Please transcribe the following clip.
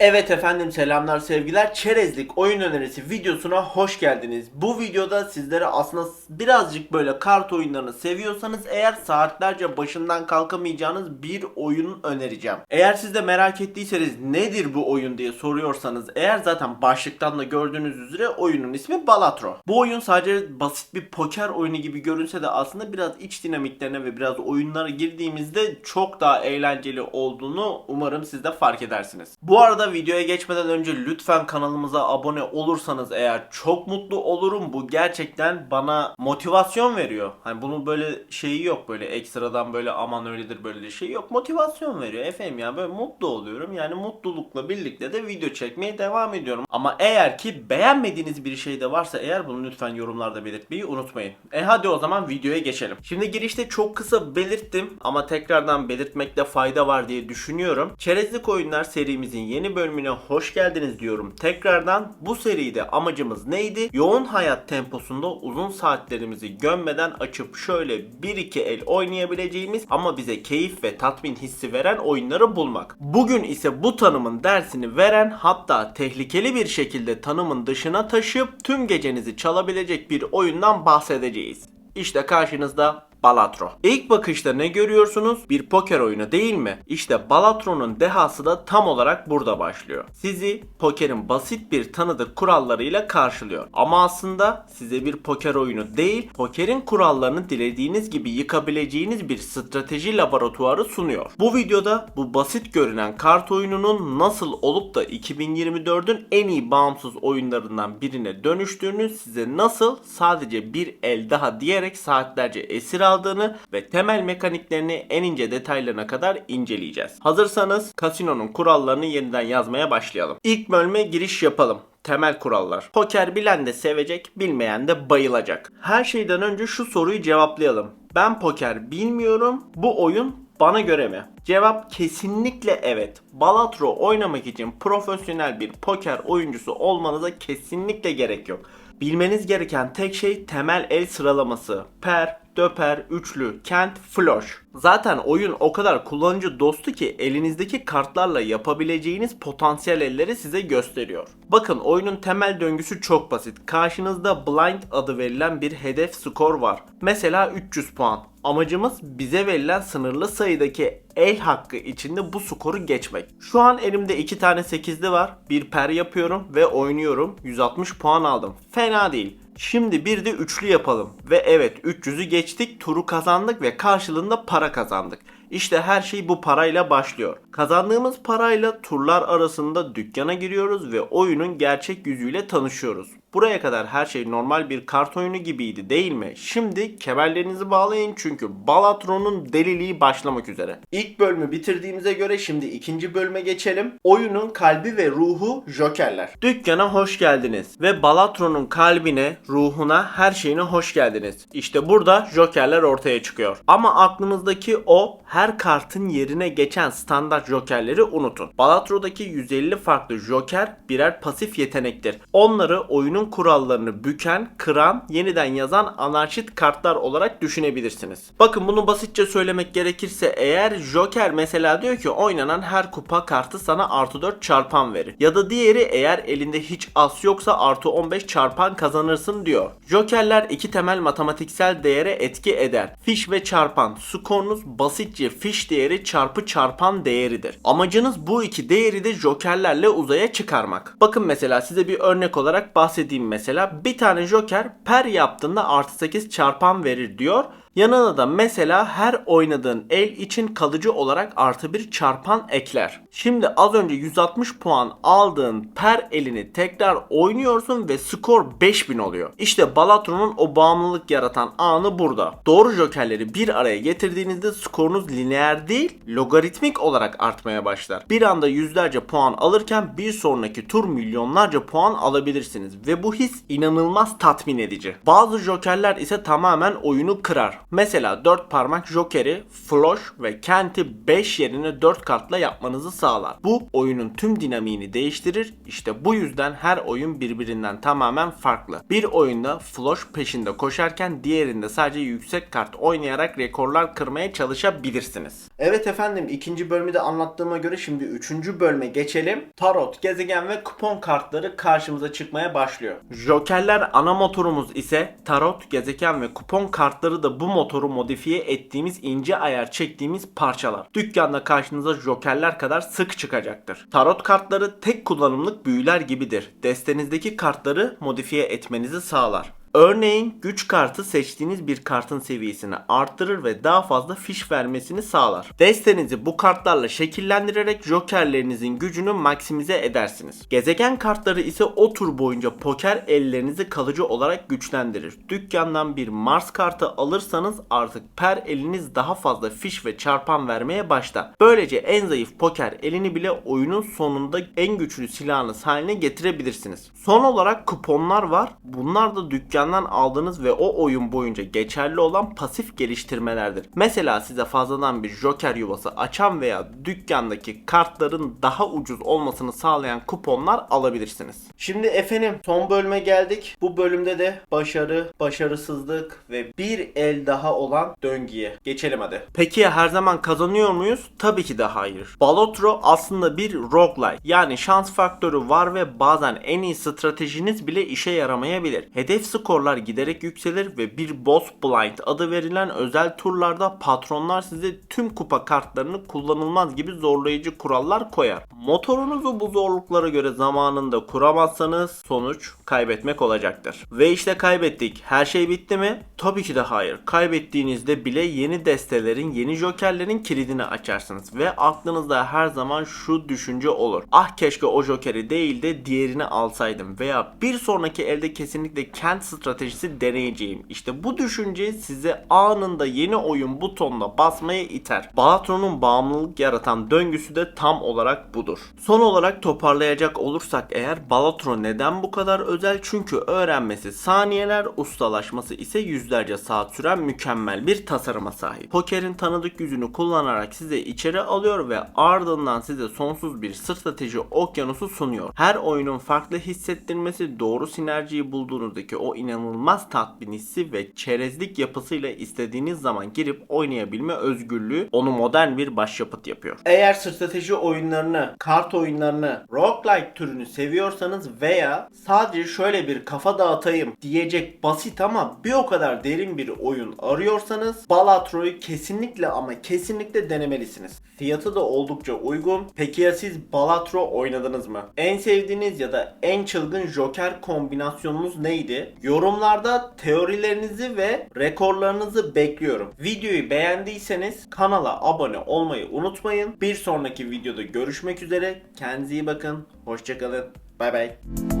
Evet efendim selamlar sevgiler. Çerezlik oyun önerisi videosuna hoş geldiniz. Bu videoda sizlere aslında birazcık böyle kart oyunlarını seviyorsanız eğer saatlerce başından kalkamayacağınız bir oyun önereceğim. Eğer siz de merak ettiyseniz nedir bu oyun diye soruyorsanız eğer zaten başlıktan da gördüğünüz üzere oyunun ismi Balatro. Bu oyun sadece basit bir poker oyunu gibi görünse de aslında biraz iç dinamiklerine ve biraz oyunlara girdiğimizde çok daha eğlenceli olduğunu umarım siz de fark edersiniz. Bu arada videoya geçmeden önce lütfen kanalımıza abone olursanız eğer çok mutlu olurum. Bu gerçekten bana motivasyon veriyor. Hani bunun böyle şeyi yok böyle ekstradan böyle aman öyledir böyle şey yok. Motivasyon veriyor efendim ya böyle mutlu oluyorum. Yani mutlulukla birlikte de video çekmeye devam ediyorum. Ama eğer ki beğenmediğiniz bir şey de varsa eğer bunu lütfen yorumlarda belirtmeyi unutmayın. E hadi o zaman videoya geçelim. Şimdi girişte çok kısa belirttim ama tekrardan belirtmekte fayda var diye düşünüyorum. Çerezlik Oyunlar serimizin yeni bölümüne hoş geldiniz diyorum. Tekrardan bu seride amacımız neydi? Yoğun hayat temposunda uzun saatlerimizi gömmeden açıp şöyle 1-2 el oynayabileceğimiz ama bize keyif ve tatmin hissi veren oyunları bulmak. Bugün ise bu tanımın dersini veren hatta tehlikeli bir şekilde tanımın dışına taşıyıp tüm gecenizi çalabilecek bir oyundan bahsedeceğiz. İşte karşınızda Balatro. İlk bakışta ne görüyorsunuz? Bir poker oyunu değil mi? İşte Balatro'nun dehası da tam olarak burada başlıyor. Sizi pokerin basit bir tanıdık kurallarıyla karşılıyor. Ama aslında size bir poker oyunu değil, pokerin kurallarını dilediğiniz gibi yıkabileceğiniz bir strateji laboratuvarı sunuyor. Bu videoda bu basit görünen kart oyununun nasıl olup da 2024'ün en iyi bağımsız oyunlarından birine dönüştüğünü size nasıl sadece bir el daha diyerek saatlerce esir aldığını ve temel mekaniklerini en ince detaylarına kadar inceleyeceğiz. Hazırsanız kasinonun kurallarını yeniden yazmaya başlayalım. İlk bölüme giriş yapalım. Temel kurallar. Poker bilen de sevecek, bilmeyen de bayılacak. Her şeyden önce şu soruyu cevaplayalım. Ben poker bilmiyorum. Bu oyun bana göre mi? Cevap kesinlikle evet. Balatro oynamak için profesyonel bir poker oyuncusu olmanıza kesinlikle gerek yok. Bilmeniz gereken tek şey temel el sıralaması. Per, döper, üçlü, kent, floş. Zaten oyun o kadar kullanıcı dostu ki elinizdeki kartlarla yapabileceğiniz potansiyel elleri size gösteriyor. Bakın oyunun temel döngüsü çok basit. Karşınızda blind adı verilen bir hedef skor var. Mesela 300 puan. Amacımız bize verilen sınırlı sayıdaki el hakkı içinde bu skoru geçmek. Şu an elimde 2 tane 8'li var. Bir per yapıyorum ve oynuyorum. 160 puan aldım. Fena değil. Şimdi bir de üçlü yapalım. Ve evet 300'ü geçtik, turu kazandık ve karşılığında para kazandık. İşte her şey bu parayla başlıyor. Kazandığımız parayla turlar arasında dükkana giriyoruz ve oyunun gerçek yüzüyle tanışıyoruz. Buraya kadar her şey normal bir kart oyunu gibiydi değil mi? Şimdi kemerlerinizi bağlayın çünkü Balatron'un deliliği başlamak üzere. İlk bölümü bitirdiğimize göre şimdi ikinci bölüme geçelim. Oyunun kalbi ve ruhu Jokerler. Dükkana hoş geldiniz ve Balatron'un kalbine, ruhuna, her şeyine hoş geldiniz. İşte burada Jokerler ortaya çıkıyor. Ama aklınızdaki o her kartın yerine geçen standart Jokerleri unutun. Balatro'daki 150 farklı Joker birer pasif yetenektir. Onları oyunun kurallarını büken, kıran, yeniden yazan anarşist kartlar olarak düşünebilirsiniz. Bakın bunu basitçe söylemek gerekirse eğer Joker mesela diyor ki oynanan her kupa kartı sana artı 4 çarpan verir. Ya da diğeri eğer elinde hiç as yoksa artı 15 çarpan kazanırsın diyor. Jokerler iki temel matematiksel değere etki eder. Fiş ve çarpan. Skorunuz basitçe fiş değeri çarpı çarpan değeridir. Amacınız bu iki değeri de jokerlerle uzaya çıkarmak. Bakın mesela size bir örnek olarak bahsedeyim mesela. Bir tane joker per yaptığında artı 8 çarpan verir diyor. Yanına da mesela her oynadığın el için kalıcı olarak artı bir çarpan ekler. Şimdi az önce 160 puan aldığın per elini tekrar oynuyorsun ve skor 5000 oluyor. İşte Balatron'un o bağımlılık yaratan anı burada. Doğru jokerleri bir araya getirdiğinizde skorunuz lineer değil logaritmik olarak artmaya başlar. Bir anda yüzlerce puan alırken bir sonraki tur milyonlarca puan alabilirsiniz ve bu his inanılmaz tatmin edici. Bazı jokerler ise tamamen oyunu kırar. Mesela 4 parmak jokeri, flush ve kenti 5 yerine 4 kartla yapmanızı sağlar. Bu oyunun tüm dinamiğini değiştirir. İşte bu yüzden her oyun birbirinden tamamen farklı. Bir oyunda flush peşinde koşarken diğerinde sadece yüksek kart oynayarak rekorlar kırmaya çalışabilirsiniz. Evet efendim ikinci bölümü de anlattığıma göre şimdi üçüncü bölüme geçelim. Tarot, gezegen ve kupon kartları karşımıza çıkmaya başlıyor. Jokerler ana motorumuz ise tarot, gezegen ve kupon kartları da bu motoru modifiye ettiğimiz ince ayar çektiğimiz parçalar. Dükkanda karşınıza jokerler kadar sık çıkacaktır. Tarot kartları tek kullanımlık büyüler gibidir. Destenizdeki kartları modifiye etmenizi sağlar. Örneğin güç kartı seçtiğiniz bir kartın seviyesini arttırır ve daha fazla fiş vermesini sağlar. Destenizi bu kartlarla şekillendirerek jokerlerinizin gücünü maksimize edersiniz. Gezegen kartları ise o tur boyunca poker ellerinizi kalıcı olarak güçlendirir. Dükkandan bir Mars kartı alırsanız artık per eliniz daha fazla fiş ve çarpan vermeye başlar. Böylece en zayıf poker elini bile oyunun sonunda en güçlü silahınız haline getirebilirsiniz. Son olarak kuponlar var. Bunlar da dükkandan aldığınız ve o oyun boyunca geçerli olan pasif geliştirmelerdir. Mesela size fazladan bir joker yuvası açan veya dükkandaki kartların daha ucuz olmasını sağlayan kuponlar alabilirsiniz. Şimdi efendim son bölüme geldik. Bu bölümde de başarı, başarısızlık ve bir el daha olan döngüye geçelim hadi. Peki ya her zaman kazanıyor muyuz? Tabii ki de hayır. Balotro aslında bir roguelike yani şans faktörü var ve bazen en iyi stratejiniz bile işe yaramayabilir. Hedef skorlar giderek yükselir ve bir boss blind adı verilen özel turlarda patronlar size tüm kupa kartlarını kullanılmaz gibi zorlayıcı kurallar koyar. Motorunuzu bu zorluklara göre zamanında kuramazsanız sonuç kaybetmek olacaktır. Ve işte kaybettik. Her şey bitti mi? Tabii ki de hayır. Kaybettiğinizde bile yeni destelerin, yeni jokerlerin kilidini açarsınız ve aklınızda her zaman şu düşünce olur. Ah keşke o jokeri değil de diğerini alsaydım veya bir sonraki elde kesinlikle kent stratejisi deneyeceğim. İşte bu düşünce size anında yeni oyun butonuna basmaya iter. Balatron'un bağımlılık yaratan döngüsü de tam olarak budur. Son olarak toparlayacak olursak eğer Balatron neden bu kadar özel? Çünkü öğrenmesi saniyeler, ustalaşması ise yüzlerce saat süren mükemmel bir tasarıma sahip. Poker'in tanıdık yüzünü kullanarak size içeri alıyor ve ardından size sonsuz bir strateji okyanusu sunuyor. Her oyunun farklı hissettirmesi, doğru sinerjiyi bulduğunuzdaki o inanılmaz tatmin hissi ve çerezlik yapısıyla istediğiniz zaman girip oynayabilme özgürlüğü onu modern bir başyapıt yapıyor. Eğer strateji oyunlarını, kart oyunlarını, roguelike türünü seviyorsanız veya sadece şöyle bir kafa dağıtayım diyecek basit ama bir o kadar derin bir oyun arıyorsanız Balatro'yu kesinlikle ama kesinlikle denemelisiniz. Fiyatı da oldukça uygun. Peki ya siz Balatro oynadınız mı? En sevdiğiniz ya da en çılgın Joker kombinasyonunuz neydi? Yorumlarda teorilerinizi ve rekorlarınızı bekliyorum. Videoyu beğendiyseniz kanala abone olmayı unutmayın. Bir sonraki videoda görüşmek üzere. Kendinize iyi bakın. Hoşçakalın. Bay bay.